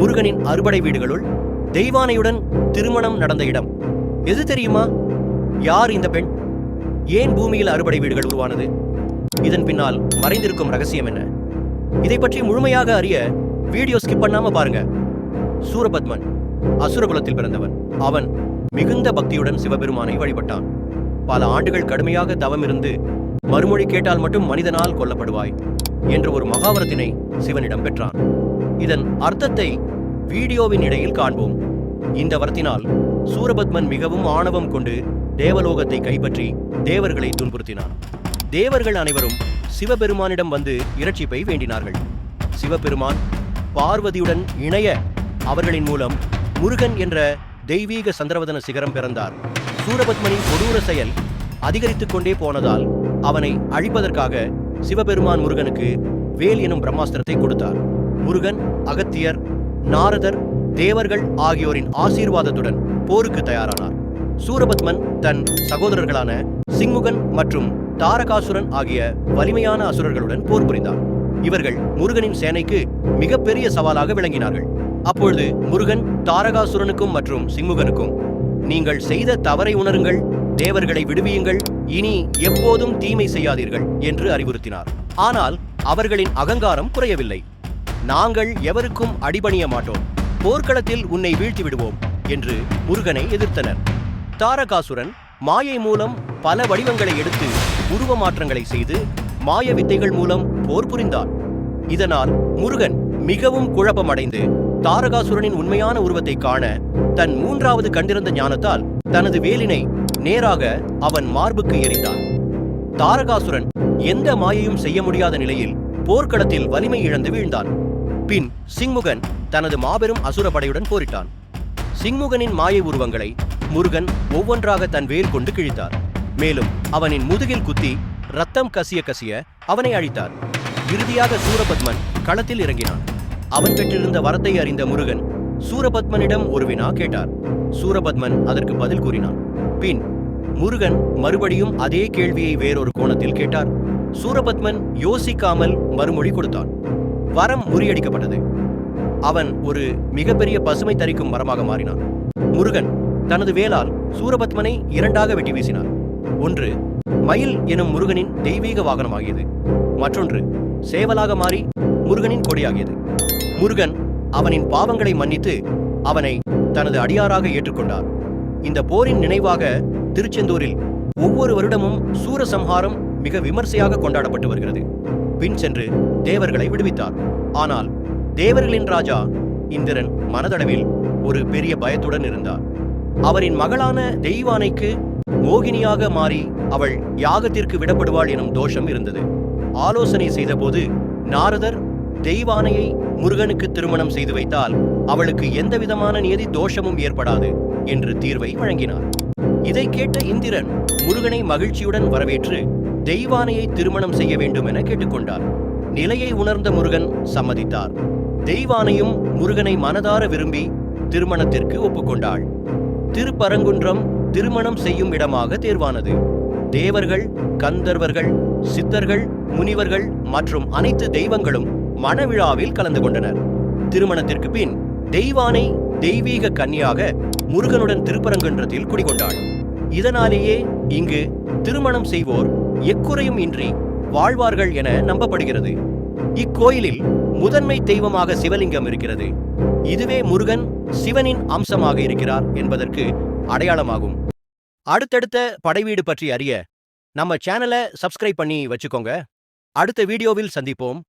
முருகனின் அறுபடை வீடுகளுள் தெய்வானையுடன் திருமணம் நடந்த இடம். எது தெரியுமா? யார் இந்த பெண்? ஏன் பூமியில் அறுபடை வீடுகள் உருவானது? இதன் பின்னால் மறைந்திருக்கும் ரகசியம் என்ன? இதை பற்றி முழுமையாக அறிய வீடியோ ஸ்கிப் பண்ணாம பாருங்க. சூரபத்மன் அசுரகுலத்தில் பிறந்தவன். அவன் மிகுந்த பக்தியுடன் சிவபெருமானை வழிபட்டான். பல ஆண்டுகள் கடுமையாக தவம் இருந்து மறுமொழி கேட்டால் மட்டும் மனிதனால் கொல்லப்படுவாய் என்ற ஒரு மகாவரத்தினை சிவனிடம் பெற்றான். இதன் அர்த்தத்தை வீடியோவின் இடையில் காண்போம். இந்த வரத்தினால் சூரபத்மன் மிகவும் ஆணவம் கொண்டு தேவலோகத்தை கைப்பற்றி தேவர்களை துன்புறுத்தினான். தேவர்கள் அனைவரும் சிவபெருமானிடம் வந்து இரட்சிப்பை வேண்டினார்கள். சிவபெருமான் பார்வதியுடன் இணைய அவர்களின் மூலம் முருகன் என்ற தெய்வீக சந்திரவதன சிகரம் பிறந்தார். சூரபத்மனின் கொடூர செயல் அதிகரித்துக் கொண்டே போனதால் அவனை அழிப்பதற்காக சிவபெருமான் முருகனுக்கு வேல் எனும் பிரம்மாஸ்திரத்தை கொடுத்தார். முருகன் அகத்தியர் நாரதர் தேவர்கள் ஆகியோரின் ஆசீர்வாதத்துடன் போருக்கு தயாரானார். சூரபத்மன் தன் சகோதரர்களான சிங்முகன் மற்றும் தாரகாசுரன் ஆகிய வலிமையான அசுரர்களுடன் போர் புரிந்தார். இவர்கள் முருகனின் சேனைக்கு மிகப்பெரிய சவாலாக விளங்கினார்கள். அப்பொழுது முருகன் தாரகாசுரனுக்கும் மற்றும் சிங்முகனுக்கும் நீங்கள் செய்த தவறை உணருங்கள் தேவர்களை விடுவியுங்கள் இனி எப்போதும் தீமை செய்யாதீர்கள் என்று அறிவுறுத்தினார். ஆனால் அவர்களின் அகங்காரம் குறையவில்லை. நாங்கள் எவருக்கும் அடிபணிய மாட்டோம். போர்க்களத்தில் உன்னை வீழ்த்தி விடுவோம் என்று முருகனை எதிர்த்தனர். தாரகாசுரன் மாயை மூலம் பல வடிவங்களை எடுத்து உருவ மாற்றங்களை செய்து மாய வித்தைகள் மூலம் போர் புரிந்தான் இதனால் முருகன் மிகவும் குழப்பமடைந்து தாரகாசுரனின் உண்மையான உருவத்தை காண தன் மூன்றாவது கண்டிருந்த ஞானத்தால் தனது வேலினை நேராக அவன் மார்புக்கு எறிந்தான். தாரகாசுரன் எந்த மாயையும் செய்ய முடியாத நிலையில் போர்க்களத்தில் வலிமை இழந்து வீழ்ந்தான். பின் சிங்முகன் தனது மாபெரும் அசுர படையுடன் போரிட்டான். சிங்முகனின் மாயை உருவங்களை முருகன் ஒவ்வொன்றாக தன் வேர் கொண்டு கிழித்தார். மேலும் அவனின் முதுகில் குத்தி ரத்தம் கசிய கசிய அவனை அழித்தார். இறுதியாக சூரபத்மன் களத்தில் இறங்கினான். அவன் பெற்றிருந்த வரத்தை அறிந்த முருகன் சூரபத்மனிடம் ஒரு வினா கேட்டார். சூரபத்மன் அதற்கு பதில் கூறினான். பின் முருகன் மறுபடியும் அதே கேள்வியை வேறொரு கோணத்தில் கேட்டார். சூரபத்மன் யோசிக்காமல் மறுமொழி கொடுத்தான். வரம் முறியடிக்கப்பட்டது. அவன் ஒரு மிகப்பெரிய பசுமை தரிக்கும் மரமாக மாறினான். முருகன் தனது வேலால் சூரபத்மனை இரண்டாக வெட்டி வீசினார். ஒன்று மயில் எனும் முருகனின் தெய்வீக வாகனமாகியது. மற்றொன்று சேவலாக மாறி முருகனின் கொடியாகியது. முருகன் அவனின் பாவங்களை மன்னித்து அவனை தனது அடியாராக ஏற்றுக்கொண்டார். இந்த போரின் நினைவாக திருச்செந்தூரில் ஒவ்வொரு வருடமும் சூரசம்ஹாரம் மிக விமர்சையாக கொண்டாடப்பட்டு வருகிறது. பின் சென்று தேவர்களை விடுவித்தார். ஆனால் தேவர்களின் ராஜா இந்திரன் மனதளவில் ஒரு பெரிய பயத்துடன் இருந்தார். அவரின் மகளான தெய்வானைக்கு மோகினியாக மாறி அவள் யாகத்திற்கு விடப்படுவாள் எனும் தோஷம் இருந்தது. ஆலோசனை செய்தபோது நாரதர் தெய்வானையை முருகனுக்கு திருமணம் செய்து வைத்தால் அவளுக்கு எந்தவிதமான நியதி தோஷமும் ஏற்படாது என்று தீர்வை வழங்கினார். இதை கேட்ட இந்திரன் முருகனை மகிழ்ச்சியுடன் வரவேற்று தெய்வானையை திருமணம் செய்ய வேண்டும் என கேட்டுக்கொண்டார். நிலையை உணர்ந்த முருகன் சம்மதித்தார். தெய்வானையும் முருகனை மனதார விரும்பி திருமணத்திற்கு ஒப்புக்கொண்டாள். திருப்பரங்குன்றம் திருமணம் செய்யும் இடமாக தேர்வானது. தேவர்கள் கந்தர்வர்கள் சித்தர்கள் முனிவர்கள் மற்றும் அனைத்து தெய்வங்களும் மணவிழாவில் கலந்து கொண்டனர். திருமணத்திற்கு பின் தெய்வானை தெய்வீக கன்னியாக முருகனுடன் திருப்பரங்குன்றத்தில் குடிகொண்டாள். இதனாலேயே இங்கு திருமணம் செய்வோர் எக்குறையும் இன்றி வாழ்வார்கள் என நம்பப்படுகிறது. இக்கோயிலில் முதன்மை தெய்வமாக சிவலிங்கம் இருக்கிறது. இதுவே முருகன் சிவனின் அம்சமாக இருக்கிறார் என்பதற்கு அடையாளமாகும். அடுத்தடுத்த படைவீடு பற்றி அறிய நம்ம சேனலை சப்ஸ்கிரைப் பண்ணி வச்சுக்கோங்க. அடுத்த வீடியோவில் சந்திப்போம்.